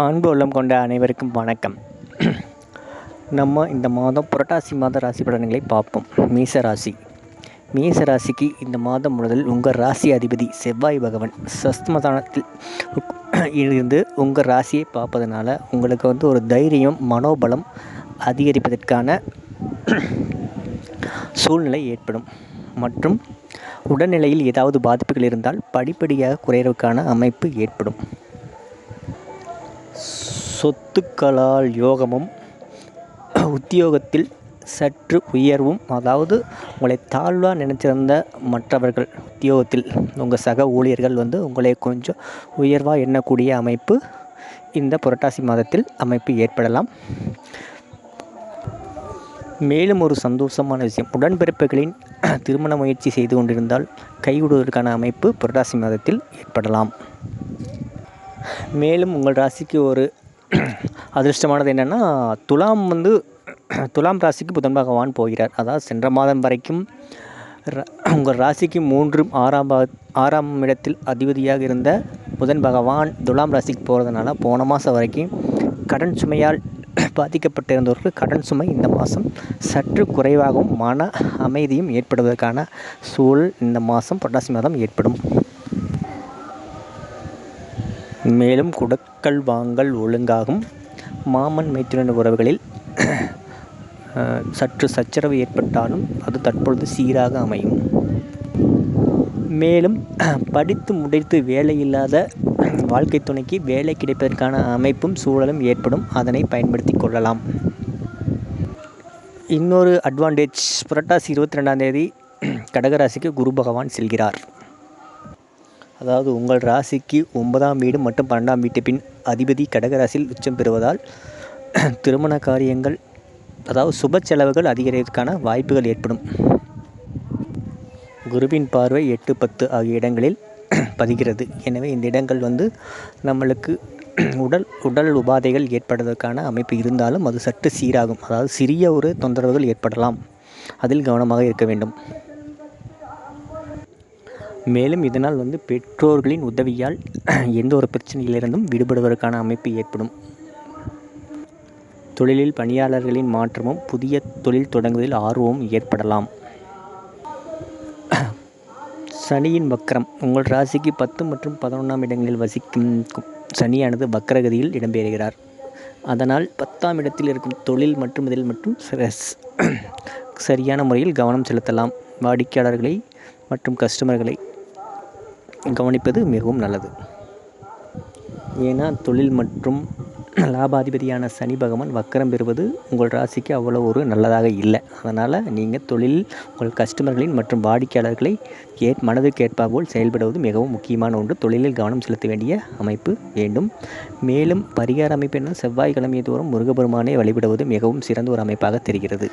அன்பு உள்ளம் கொண்ட அனைவருக்கும் வணக்கம். நம்ம இந்த மாதம் புரட்டாசி மாத ராசி பலன்களை பார்ப்போம். மீச ராசி. மீச ராசிக்கு இந்த மாதம் முதல் உங்கள் ராசி அதிபதி செவ்வாய் பகவான் சஸ்மதானத்தில் இருந்து உங்கள் ராசியை பார்ப்பதனால உங்களுக்கு வந்து ஒரு தைரியம் மனோபலம் அதிகரிப்பதற்கான சூழ்நிலை ஏற்படும். மற்றும் உடல்நிலையில் ஏதாவது பாதிப்புகள் இருந்தால் படிப்படியாக குறைவதற்கான அமைப்பு ஏற்படும். சொத்துக்களால் யோகமும் உத்தியோகத்தில் சற்று உயர்வும். அதாவது உங்களை தாழ்வாக நினச்சிருந்த மற்றவர்கள் உத்தியோகத்தில் உங்கள் சக ஊழியர்கள் வந்து உங்களை கொஞ்சம் உயர்வாக எண்ணக்கூடிய அமைப்பு இந்த புரட்டாசி மாதத்தில் அமைப்பு ஏற்படலாம். மேலும் ஒரு சந்தோஷமான விஷயம். உடன்பிறப்புகளின் திருமண முயற்சி செய்து கொண்டிருந்தால் கைவிடுவதற்கான அமைப்பு புரட்டாசி மாதத்தில் ஏற்படலாம். மேலும் உங்கள் ராசிக்கு ஒரு அதிர்ஷ்டமானது என்னென்னா துலாம் வந்து துலாம் ராசிக்கு புதன் பகவான் போகிறார். அதாவது சென்ற மாதம் வரைக்கும் உங்கள் ராசிக்கு மூன்று ஆறாம் ஆறாம் இடத்தில் அதிபதியாக இருந்த புதன் பகவான் துலாம் ராசிக்கு போகிறதுனால போன மாதம் வரைக்கும் கடன் சுமையால் பாதிக்கப்பட்டிருந்தவருக்கு கடன் சுமை இந்த மாதம் சற்று குறைவாகவும் மன அமைதியும் ஏற்படுவதற்கான சூழல் இந்த மாதம் புரட்டாசி மாதம் ஏற்படும். மேலும் குடக்கல் வாங்கல் ஒழுங்காகும். மாமன் மைத்துன உறவுகளில் சற்று சச்சரவு ஏற்பட்டாலும் அது தற்பொழுது சீராக அமையும். மேலும் படித்து முடித்து வேலை இல்லாத வாழ்க்கை துணைக்கு வேலை கிடைப்பதற்கான அமைப்பும் சூழலும் ஏற்படும். அதனை பயன்படுத்தி கொள்ளலாம். இன்னொரு அட்வான்டேஜ் புரட்டாசி இருபத்தி ரெண்டாம் தேதி கடகராசிக்கு குரு பகவான் செல்கிறார். அதாவது உங்கள் ராசிக்கு ஒன்பதாம் வீடு மற்றும் பன்னெண்டாம் வீட்டு பின் அதிபதி கடகராசியில் உச்சம் பெறுவதால் திருமண காரியங்கள் அதாவது சுப செலவுகள் அதிகரிப்பதற்கான வாய்ப்புகள் ஏற்படும். குருவின் பார்வை எட்டு பத்து ஆகிய இடங்களில் பதிகிறது. எனவே இந்த இடங்கள் வந்து நம்மளுக்கு உடல் உடல் உபாதைகள் ஏற்படுவதற்கான அமைப்பு இருந்தாலும் அது சற்று சீராகும். அதாவது சிறிய ஒரு தொந்தரவுகள் ஏற்படலாம். அதில் கவனமாக இருக்க வேண்டும். மேலும் இதனால் வந்து பெற்றோர்களின் உதவியால் எந்த ஒரு பிரச்சனையிலிருந்தும் விடுபடுவதற்கான அமைப்பு ஏற்படும். தொழிலில் பணியாளர்களின் மாற்றமும் புதிய தொழில் தொடங்குவதில் ஆர்வமும் ஏற்படலாம். சனியின் வக்கரம் உங்கள் ராசிக்கு பத்து மற்றும் பதினொன்றாம் இடங்களில் வசிக்கும் சனியானது வக்கரகதியில் இடம்பெறுகிறார் அதனால் பத்தாம் இடத்தில் இருக்கும் தொழில் மற்றும் இதில் மற்றும் சரியான முறையில் கவனம் செலுத்தலாம். வாடிக்கையாளர்களை மற்றும் கஸ்டமர்களை கவனிப்பது மிகவும் நல்லது. ஏன்னா தொழில் மற்றும் லாபாதிபதியான சனி பகவான் வக்கரம் பெறுவது உங்கள் ராசிக்கு அவ்வளோ ஒரு நல்லதாக இல்லை. அதனால் நீங்கள் தொழில் உங்கள் கஸ்டமர்களின் மற்றும் வாடிக்கையாளர்களை ஏ மனதுக்கு போல் செயல்படுவது மிகவும் முக்கியமான ஒன்று. தொழிலில் கவனம் செலுத்த வேண்டிய அமைப்பு வேண்டும். மேலும் பரிகார அமைப்பு என்ன செவ்வாய்க்கிழமை தோறும் முருகபெருமானை வழிபடுவது மிகவும் சிறந்த ஒரு அமைப்பாக தெரிகிறது.